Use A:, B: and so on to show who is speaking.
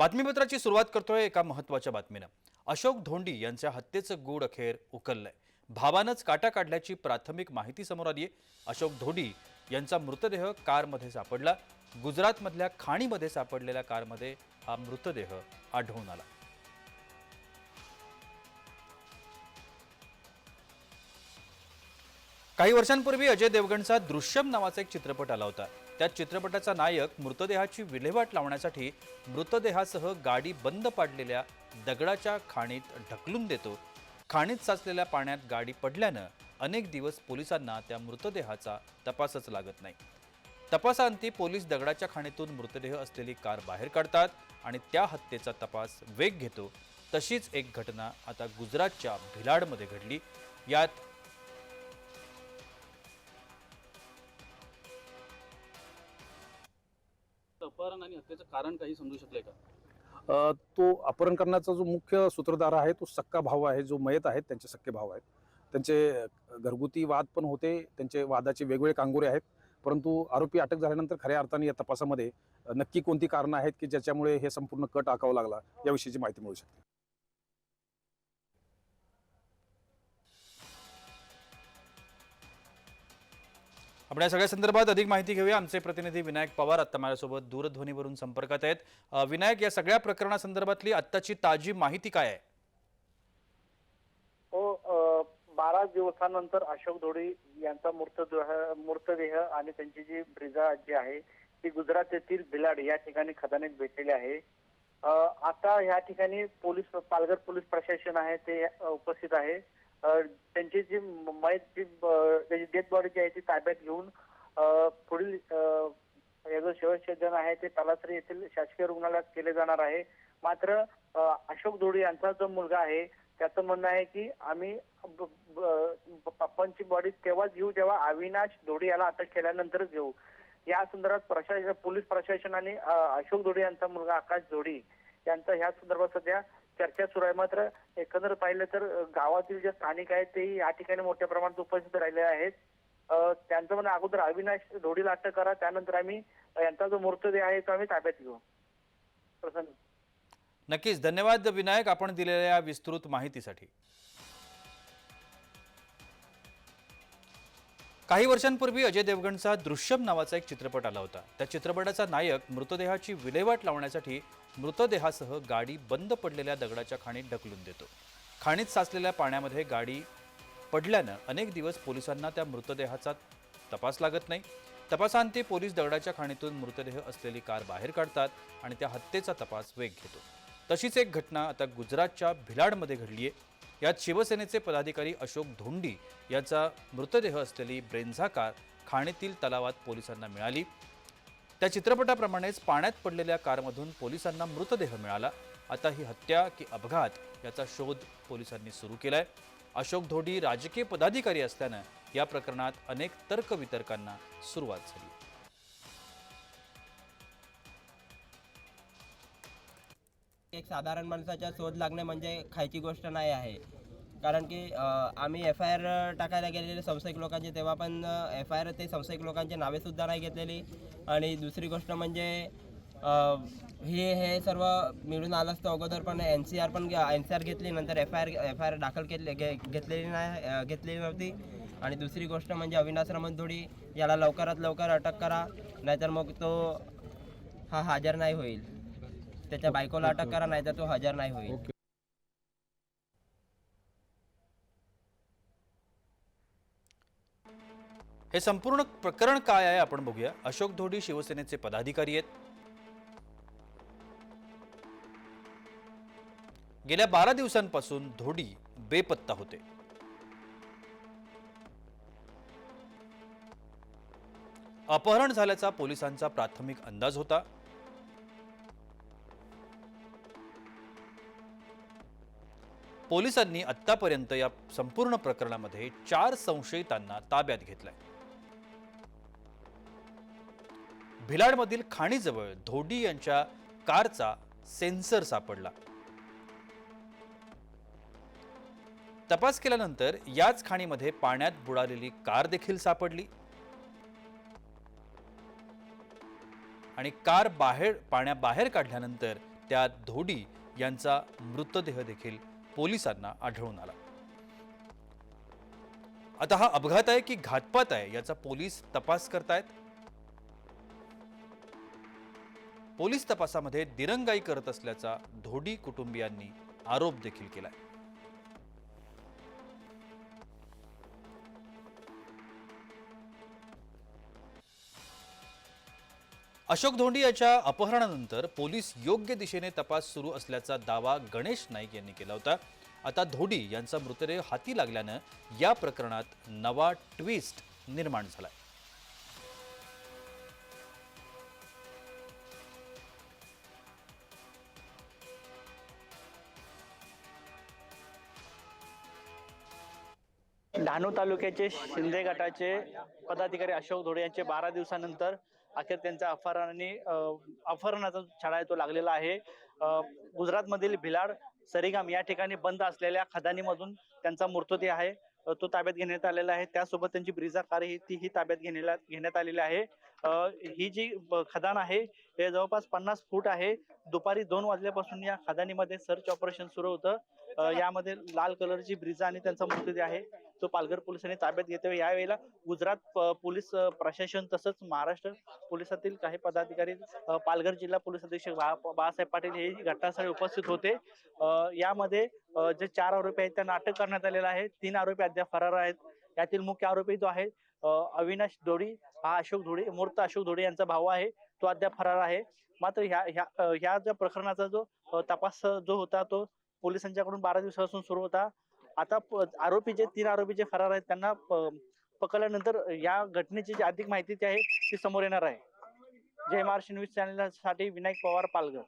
A: बातमीपत्राची सुरुवात करतोय एका महत्त्वाच्या बातमीनं. अशोक धोंडी यांच्या हत्येचं गूढ अखेर उकललंय. भावानंच काटा काढल्याची प्राथमिक माहिती समोर आली आहे अशोक धोंडी यांचा मृतदेह कारमध्ये सापडला. गुजरातमधल्या खाणीमध्ये सापडलेल्या कारमध्ये हा मृतदेह आढळून आला. काही वर्षांपूर्वी अजय देवगणचा दृश्यम नावाचा एक चित्रपट आला होता. त्या चित्रपटाचा नायक मृतदेहाची विल्हेवाट लावण्यासाठी मृतदेहासह गाडी बंद पाडलेल्या दगडाच्या खाणीत ढकलून देतो. खाणीत साचलेल्या पाण्यात गाडी पडल्यानं अनेक दिवस पोलिसांना त्या मृतदेहाचा तपासच लागत नाही. तपासाअंती पोलीस दगडाच्या खाणीतून मृतदेह असलेली कार बाहेर काढतात आणि त्या हत्येचा तपास वेग घेतो. तशीच एक घटना आता गुजरातच्या भिलाडमध्ये घडली. यात
B: अपहरण आणि हत्येचं कारण काही समजू शकले का?
C: अ, तो अपहरण करण्याचा जो मुख्य सूत्रधार आहे तो सक्का भाऊ आहे जो मयत आहेत त्यांचे सक्के भाऊ आहेत. त्यांचे घरगुती वाद पण होते त्यांचे वादाचे वेगवेगळे कांगोरे आहेत. परंतु आरोपी अटक झाल्यानंतर खऱ्या अर्थाने या तपासामध्ये अ, नक्की कोणती कारणं आहेत की ज्याच्यामुळे हे संपूर्ण कट आकावं लागला याविषयीची माहिती मिळू शकते.
A: आपण या सगळ्या संदर्भात अधिक माहिती घेऊया. आमचे प्रतिनिधी विनायक पवार आता माझ्यासोबत दूरध्वनीवरून संपर्कात आहेत. विनायक या सगळ्या प्रकरणासंदर्भातली आत्ताची ताजी माहिती काय आहे?
D: हो बारा दिवसानंतर अशोक धोडी यांचा मृतदेह मृतदेह आणि त्यांची जी ब्रिजा जी आहे ती गुजरात येथील भिलाड या ठिकाणी खदानीत भेटलेली आहे. आता या ठिकाणी पोलीस पालघर पोलीस प्रशासन आहे ते उपस्थित आहे. त्यांची जी मयत जी त्याची डेथ बॉडी जी आहे ती ताब्यात घेऊन पुढील अ, हे जो आहे ते तलासरी येथील शासकीय रुग्णालयात केले जाणार आहे. मात्र अशोक धोडी यांचा जो मुलगा आहे त्याचं म्हणणं आहे की आम्ही ब- ब- पप्पांची बॉडी तेव्हाच घेऊ जेव्हा अविनाश धोडी याला अटक केल्यानंतरच घेऊ. या संदर्भात प्रशासन पोलीस प्रशासन आणि अशोक धोडी यांचा मुलगा आकाश धोडी यांचा ह्या संदर्भात सध्या चर्चा सुरू आहे. मात्र एकंदर पाहिलं तर गावातील जे स्थानिक आहेत तेही या ठिकाणी मोठ्या प्रमाणात उपस्थित राहिले आहेत. त्यांचं म्हणणं अगोदर अविनाश धोडीला अटक करा त्यानंतर आम्ही यांचा जो मृतदेह आहे तो आम्ही ताब्यात घेऊ. प्रसन्न.
A: नक्कीच. धन्यवाद विनायक आपण दिलेल्या विस्तृत माहितीसाठी. काही वर्षांपूर्वी अजय देवगणचा दृश्यम नावाचा एक चित्रपट आला होता. त्या चित्रपटाचा नायक मृतदेहाची विल्हेवाट लावण्यासाठी मृतदेहासह गाडी बंद पडलेल्या दगडाच्या खाणीत ढकलून देतो. खाणीत साचलेल्या पाण्यामध्ये गाडी पडल्यानं अनेक दिवस पोलिसांना त्या मृतदेहाचा तपास लागत नाही. तपासांती पोलीस दगडाच्या खाणीतून मृतदेह असलेली कार बाहेर काढतात आणि त्या हत्येचा तपास वेग घेतो. तशीच एक घटना आता गुजरातच्या भिलाडमध्ये घडली आहे यात शिवसेनेचे पदाधिकारी अशोक धोंडी याचा मृतदेह असलेली ब्रेन्झा कार खाणीतील तलावात पोलिसांना मिळाली. त्या चित्रपटाप्रमाणेच पाण्यात पडलेल्या कारमधून पोलिसांना मृतदेह मिळाला. आता ही हत्या की अपघात याचा शोध पोलिसांनी सुरू केलाय. अशोक धोडी राजकीय पदाधिकारी असल्यानं या प्रकरणात अनेक तर्कवितर्कांना सुरुवात झाली.
E: एक साधारण माणसाचा शोध लागणे म्हणजे खायची गोष्ट नाही आहे. कारण की आम्ही एफ आय आर टाकायला गेलेले संशयिक लोकांचे तेव्हा पण एफ आय आर ते संशयिक लोकांची नावेसुद्धा नाही घेतलेली. आणि दुसरी गोष्ट म्हणजे हे हे सर्व मिळून आलं असतं अगोदर पण एन सी आर पण एन सी आर घेतली नंतर F I R F I R दाखल केली घे- घेतलेली नाही घेतलेली नव्हती. आणि दुसरी गोष्ट म्हणजे अविनाश रमणधोडी याला लवकरात लवकर अटक करा नाहीतर मग तो हा हजर नाही होईल. त्याच्या बायकोला अटक करा नाहीतर तो हजर नाही होईल.
A: हे संपूर्ण प्रकरण काय आहे आपण बघूया. अशोक धोडी शिवसेनेचे पदाधिकारी आहेत. गेल्या बारा दिवसांपासून धोडी बेपत्ता होते. अपहरण झाल्याचा पोलिसांचा प्राथमिक अंदाज होता. पोलिसांनी आतापर्यंत या संपूर्ण प्रकरणामध्ये चार संशयितांना ताब्यात घेतलंय. भिलाडमधील खाणीजवळ धोडी यांच्या कारचा सेन्सर सापडला. तपास केल्यानंतर याच खाणीमध्ये पाण्यात बुडालेली कार देखील सापडली. आणि कार बाहेर पाण्याबाहेर काढल्यानंतर त्यात धोडी यांचा मृतदेह देखील पोलिसांना आढळून आला. आता हा अपघात आहे की घातपात आहे याचा पोलीस तपास करतायत? पोलीस तपासामध्ये दिरंगाई करत असल्याचा धोडी कुटुंबियांनी आरोप देखील केलाय. अशोक धोंडी याच्या अपहरणानंतर पोलीस योग्य दिशेने तपास सुरू असल्याचा दावा गणेश नाईक यांनी केला होता. आता धोडी यांचा मृतदेह हाती लागल्यानं या प्रकरणात नवा ट्विस्ट निर्माण झालाय.
F: डहाणू तालुक्याचे शिंदे गटाचे पदाधिकारी अशोक धोडे यांचे बारा दिवसानंतर अखेर त्यांचा अपहरणाने अपहरणाचा छडा आहे तो लागलेला आहे. गुजरातमधील भिलाड सरीगाम या ठिकाणी बंद असलेल्या खदानीमधून त्यांचा मृतदेह आहे. तो ताब्यात घेण्यात आलेला आहे. त्यासोबत त्यांची ब्रिजा कार ही तीही ताब्यात घेण्याला घेण्यात आलेली आहे. ही जी खदान आहे हे जवळपास पन्नास फूट आहे. दुपारी दोन वाजल्यापासून या खदानीमध्ये सर्च ऑपरेशन सुरू होतं. यामध्ये लाल कलरची ब्रिजा आणि त्यांचा मृतदेह आहे. तो पालघर पोलिसांनी ताब्यात घेतोय यावेळेला गुजरात पोलीस प्रशासन तसंच महाराष्ट्र पोलिसातील काही पदाधिकारी पालघर जिल्हा पोलीस अधीक्षक बा- बाळासाहेब पाटील हे घटनास्थळी उपस्थित होते. यामध्ये जे चार आरोपी आहेत त्यांना अटक करण्यात आलेला आहे. तीन आरोपी अद्याप फरार आहेत. यातील मुख्य आरोपी जो आहे अविनाश धोडी हा अशोक धोडी मूर्त अशोक धोडी यांचा भाऊ आहे. तो अद्याप फरार आहे. मात्र ह्या ह्या ह्या ज्या प्रकरणाचा जो तपास जो होता तो पोलिसांच्याकडून बारा दिवसापासून सुरू होता. आता आरोपी जे तीन आरोपी जे फरार आहेत त्यांना प- पकडल्यानंतर या घटनेची जी अधिक माहिती ती आहे ती समोर येणार आहे. जय महाराष्ट्र न्यूज चॅनलसाठी विनायक पवार पालघर.